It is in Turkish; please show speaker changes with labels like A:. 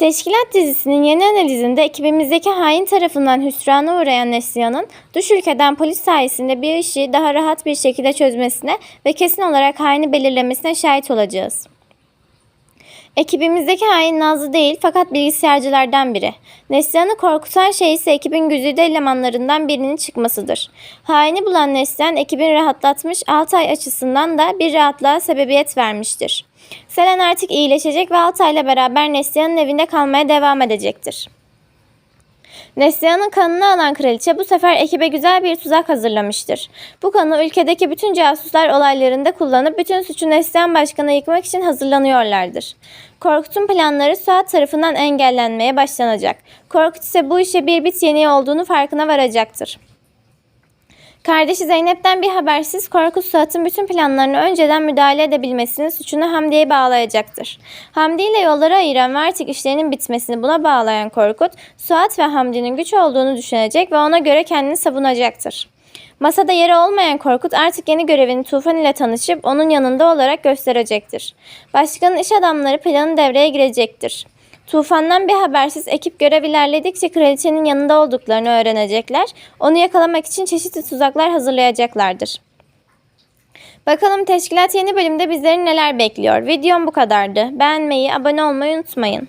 A: Teşkilat dizisinin yeni analizinde ekibimizdeki hain tarafından hüsrana uğrayan Neslihan'ın dış ülkeden polis sayesinde bir işi daha rahat bir şekilde çözmesine ve kesin olarak haini belirlemesine şahit olacağız. Ekibimizdeki hain Nazlı değil fakat bilgisayarcılardan biri. Neslihan'ı korkutan şey ise ekibin güzide elemanlarından birinin çıkmasıdır. Haini bulan Neslihan ekibin rahatlatmış 6 ay açısından da bir rahatlığa sebebiyet vermiştir. Selen artık iyileşecek ve Altay'la beraber Neslihan'ın evinde kalmaya devam edecektir. Neslihan'ın kanını alan kraliçe bu sefer ekibe güzel bir tuzak hazırlamıştır. Bu kanı ülkedeki bütün casuslar olaylarında kullanıp bütün suçu Neslihan Başkan'a yıkmak için hazırlanıyorlardır. Korkut'un planları Suat tarafından engellenmeye başlanacak. Korkut ise bu işe bir bit yeniği olduğunu farkına varacaktır. Kardeşi Zeynep'ten bir habersiz Korkut Suat'ın bütün planlarını önceden müdahale edebilmesinin suçunu Hamdi'ye bağlayacaktır. Hamdi ile yolları ayıran ve artık işlerinin bitmesini buna bağlayan Korkut, Suat ve Hamdi'nin güç olduğunu düşünecek ve ona göre kendini savunacaktır. Masada yeri olmayan Korkut artık yeni görevini Tufan ile tanışıp onun yanında olarak gösterecektir. Başkanın iş adamları planın devreye girecektir. Tufan'dan bir habersiz ekip görev ilerledikçe kraliçenin yanında olduklarını öğrenecekler. Onu yakalamak için çeşitli tuzaklar hazırlayacaklardır. Bakalım teşkilat yeni bölümde bizleri neler bekliyor. Videom bu kadardı. Beğenmeyi, abone olmayı unutmayın.